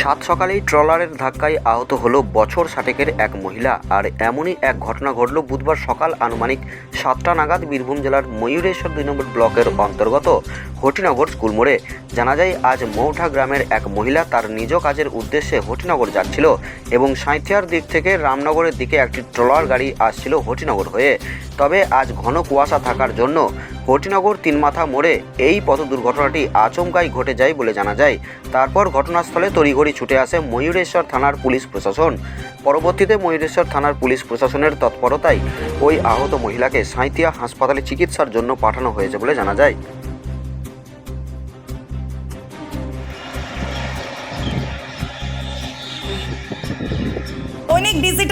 সাত সকালেই ট্রলারের ধাক্কায় আহত হল বছর ষাটেকের এক মহিলা। আর এমনই এক ঘটনা ঘটল বুধবার সকাল আনুমানিক সাতটা নাগাদ বীরভূম জেলার ময়ূরেশ্বর দুই নম্বর ব্লকের অন্তর্গত হটিনগর স্কুল মোড়ে। জানা যায়, আজ মৌঠা গ্রামের এক মহিলা তার নিজ কাজের উদ্দেশ্যে হটিনগর যাচ্ছিল এবং সাঁথিয়ার দিক থেকে রামনগরের দিকে একটি ট্রলার গাড়ি আসছিল হটিনগর হয়ে। তবে আজ ঘন কুয়াশা থাকার জন্য হটিনগর তিনমাথা মোড়ে এই পথ দুর্ঘটনাটি আচমকাই ঘটে যায় বলে জানা যায়। তারপর ঘটনাস্থলে তড়িঘড়ি ছুটে আসে ময়ূরেশ্বর থানার পুলিশ প্রশাসন। পরবর্তীতে ময়ূরেশ্বর থানার পুলিশ প্রশাসনের তৎপরতায় ওই আহত মহিলাকে সাঁইতিয়া হাসপাতালে চিকিৎসার জন্য পাঠানো হয়েছে বলে জানা যায়। দৈনিক